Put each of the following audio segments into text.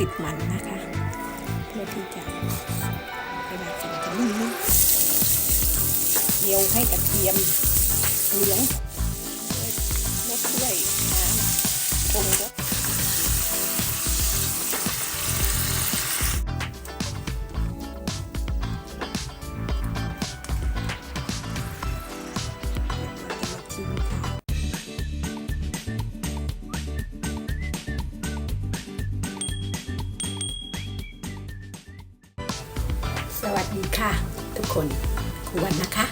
ติดมันนะคะ เพื่อที่จะเวลากินจะนิ่มเดียวให้กระเทียมเหลืองรสด้วยน้ำปรุงรส วัสดีค่ะ ทุกคนครูวันนะคะ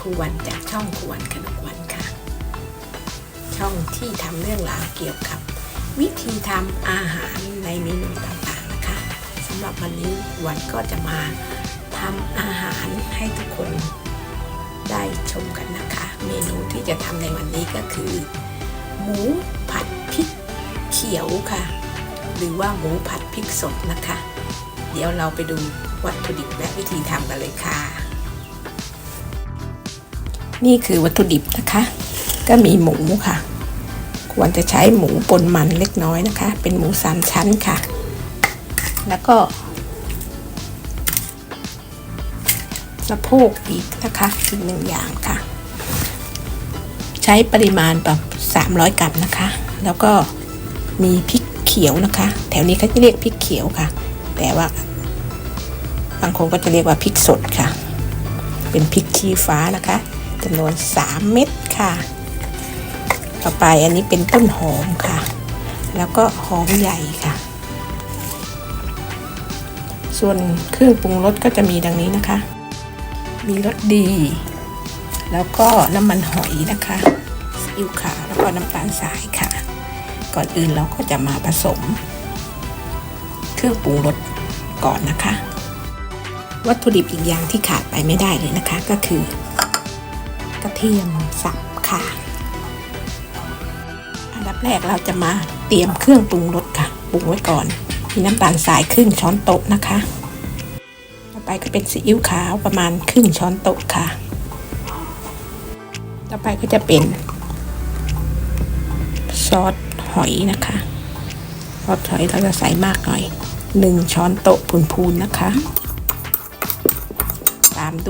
ครูวันจากช่องครูวันขนมวันค่ะ ช่องที่ทำเรื่องราวเกี่ยวกับ วิธีทำอาหารในเมนูต่างๆนะคะสำหรับวันนี้วันก็จะมาทำอาหารให้ทุกคนได้ชมกันนะคะ เมนูที่จะทำในวันนี้ก็คือ หมูผัดพริกเขียวค่ะ หรือว่าหมูผัดพริกสดนะคะ เดี๋ยวเราไปดู วัตถุดิบและวิธีทำกันเลยค่ะ นี่คือวัตถุดิบนะคะ ก็มีหมูค่ะ ควรจะใช้หมูปนมันเล็กน้อยนะคะ เป็นหมูสามชั้นค่ะ แล้วก็สะโพกอีกนะคะอีกหนึ่งอย่างค่ะ ใช้ปริมาณแบบ300 กรัมนะคะ แล้วก็มีพริกเขียวนะคะ แถวนี้เขาจะเรียกพริกเขียวค่ะ แต่ว่า บางคนก็จะเรียกว่าพริกสดค่ะ เป็นพริกชี้ฟ้านะคะจำนวน 3 เม็ดค่ะ ต่อไปอันนี้เป็นต้นหอมค่ะ แล้วก็หอมใหญ่ค่ะ ส่วนเครื่องปรุงรสก็จะมีดังนี้นะคะ มีรสดี แล้วก็น้ำมันหอยนะคะซีอิ๊วขาวแล้วก็น้ำตาลทรายค่ะ ก่อนอื่นเราก็จะมาผสม เครื่องปรุงรสก่อนนะคะ วัตถุดิบอีกอย่างที่ขาดไปไม่ได้เลยนะคะ ก็คือกระเทียมสับค่ะ อันดับแรกเราจะมาเตรียมเครื่องปรุงรสค่ะปรุงไว้ก่อน มีน้ำตาลทรายครึ่งช้อนโต๊ะนะคะ ต่อไปก็เป็นซีอิ๊วขาวประมาณครึ่งช้อนโต๊ะค่ะ ต่อไปก็จะเป็นซอสหอยนะคะซอสหอยเราจะใส่มากหน่อยหนึ่งช้อนโต๊ะพูนๆนะคะ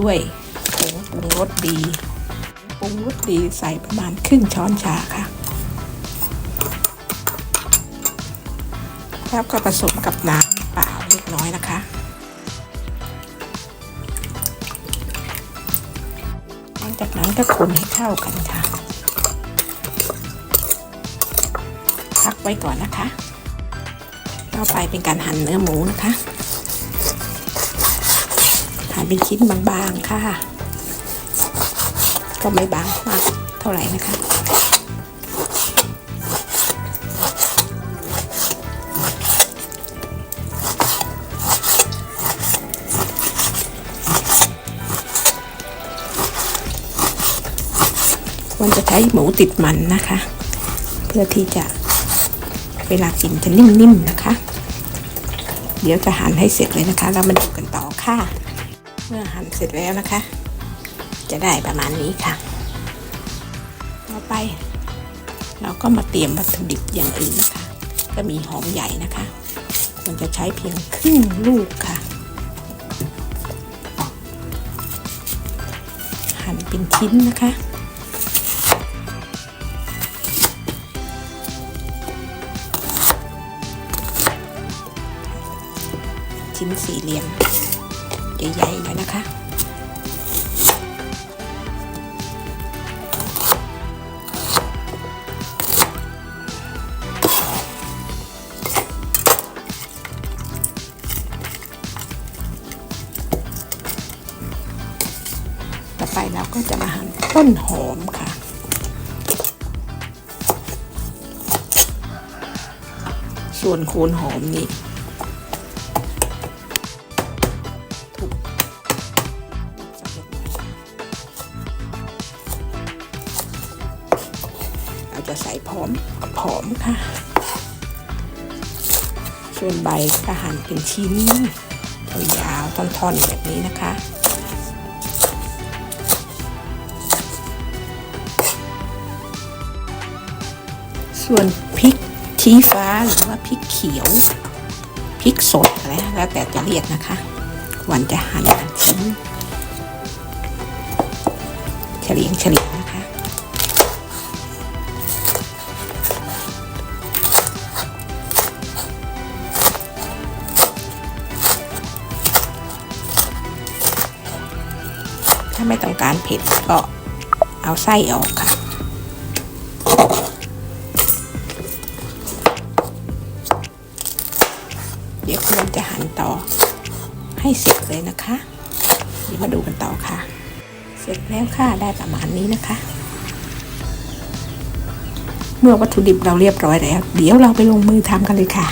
ด้วยผงปรุงรสดีปรุงรสดีใส่ประมาณครึ่งช้อนชาค่ะ แล้วก็ผสมกับน้ำเปล่าเล็กน้อยนะคะหลังจากนั้นก็คนให้เข้ากันค่ะพักไว้ก่อนนะคะ ต่อไปเป็นการหั่นเนื้อหมูนะคะ หั่นเป็นชิ้นบางๆค่ะ ก็ไม่บางมากเท่าไหร่นะคะควรจะใช้หมูติดมันนะคะ เพื่อที่จะเวลากินจะนิ่มๆนะคะ เดี๋ยวจะหั่นให้เสร็จเลยนะคะ แล้วมาดูกันต่อค่ะ เมื่อหั่นเสร็จแล้วนะคะ จะได้ประมาณนี้ค่ะ ต่อไป เราก็มาเตรียมวัตถุดิบอย่างอื่นนะคะ ก็มีหอมใหญ่นะคะควรจะใช้เพียงครึ่งลูกค่ะ หั่นเป็นชิ้นนะคะชิ้นสี่เหลี่ยม ใหญ่ๆหน่นะคะ ต่อไปเราก็จะมาหั่นต้นหอมค่ะส่วนโคนหอมนี่ อมค่ะ ส่วนใบก็หั่นเป็นชิ้นยาวๆท่อนๆแบบนี้นะคะส่วนพริกชี้ฟ้าหรือว่าพริกเขียวพริกสดอะไรแล้วแต่จะเรียกนะคะวันจะหั่นเป็นชิ้นเฉลียงเฉลียงาไม่ต้องการเผ็ดก็เอาไส้ออกค่ะ เดี๋ยวควรจะหั่นต่อให้เสร็จเลยนะคะ เดี๋ยวมาดูกันต่อค่ะ เสร็จแล้วค่ะได้ประมาณนี้นะคะ เมื่อวัตถุดิบเราเรียบร้อยแล้ว เดี๋ยวเราไปลงมือทำกันเลยค่ะ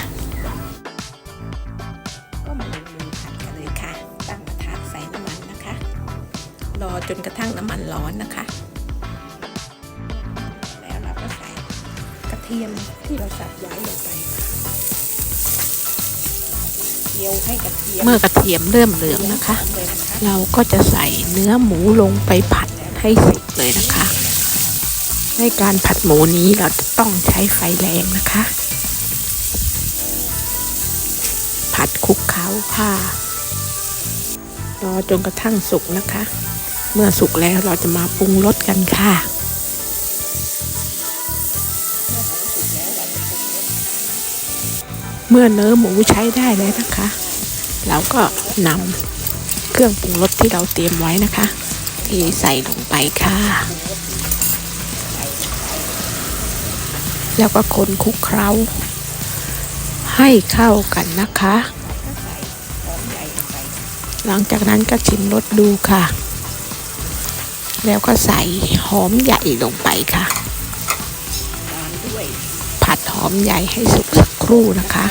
จนกระทั่งน้ำมันร้อนนะคะ แล้วเราก็ใส่กระเทียมที่เราสับไว้ลงไปค่ะเจียวให้กระเทียมเมื่อกระเทียมเริ่มเหลืองนะคะเลยนะคะ เราก็จะใส่เนื้อหมูลงไปผัดให้สุกเลยนะคะ ในการผัดหมูนี้เราจะต้องใช้ไฟแรงนะคะ ผัดคลุกเคล้าค่ะรอจนกระทั่งสุกนะคะ เมื่อสุกแล้วเราจะมาปรุงรสกันค่ะเมื่อเนื้อหมูใช้ได้แล้วนะคะ เราก็นำเครื่องปรุงรสที่เราเตรียมไว้นะคะเทใส่ลงไปค่ะ แล้วก็คนคลุกเคล้า ให้เข้ากันนะคะหอมใหญ่ลงไปหลังจากนั้นก็ชิมรสดูค่ะ แล้วก็ใส่หอมใหญ่ลงไปค่ะ ผัดหอมใหญ่ให้สุกสักครู่นะคะ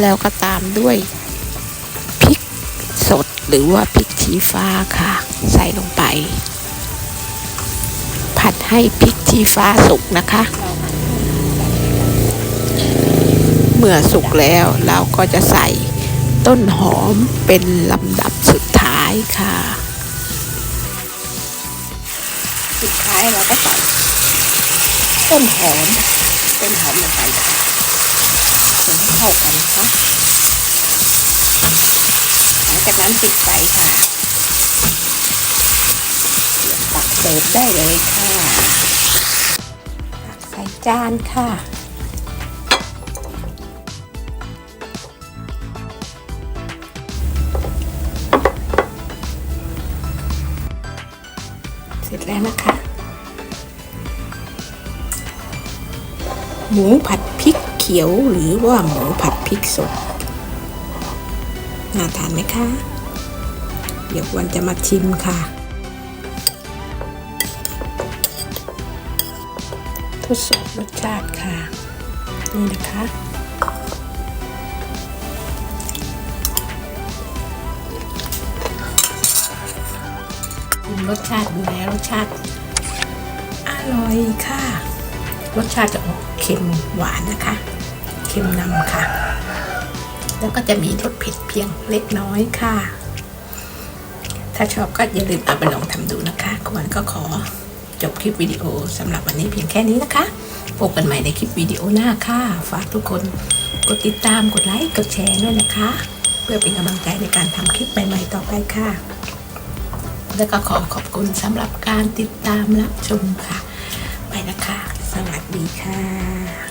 แล้วก็ตามด้วยพริกสดหรือว่าพริกชี้ฟ้าค่ะ ใส่ลงไป ผัดให้พริกชี้ฟ้าสุกนะคะ เมื่อสุกแล้วเราก็จะใส่ต้นหอมเป็นลำดับสุดท้ายค่ะ สุดท้ายเราก็ใส่ต้นหอมต้นหอมลงไปค่ะคนให้เข้ากันนะคะหลังจากนั้นปิดไฟค่ะเตรียมตักเสิร์ฟได้เลยค่ะตักใส่จานค่ะ ร็จแล้วนะคะ หมูผัดพริกเขียวหรือว่าหมูผัดพริกสดน่าทานไหมคะ เดี๋ยววันจะมาชิมค่ะ ทดสอบรสชาติค่ะ นี่นะคะ รสชาติดูแล้วรสชาติอร่อยค่ะ รสชาติจะออกเค็มหวานนะคะ เค็มนำค่ะ แล้วก็จะมีรสเผ็ดเพียงเล็กน้อยค่ะ ถ้าชอบก็อย่าลืมเอาไปลองทำดูนะคะกวนก็ขอจบคลิปวิดีโอสำหรับวันนี้เพียงแค่นี้นะคะ พบกันใหม่ในคลิปวิดีโอหน้าค่ะ ฝากทุกคนกดติดตามกดไลค์กดแชร์ด้วยนะคะ เพื่อเป็นกำลังใจในการทำคลิปใหม่ ๆ ต่อไปค่ะ แล้วก็ขอขอบคุณสำหรับการติดตามรับชมค่ะ ไปนะคะ สวัสดีค่ะ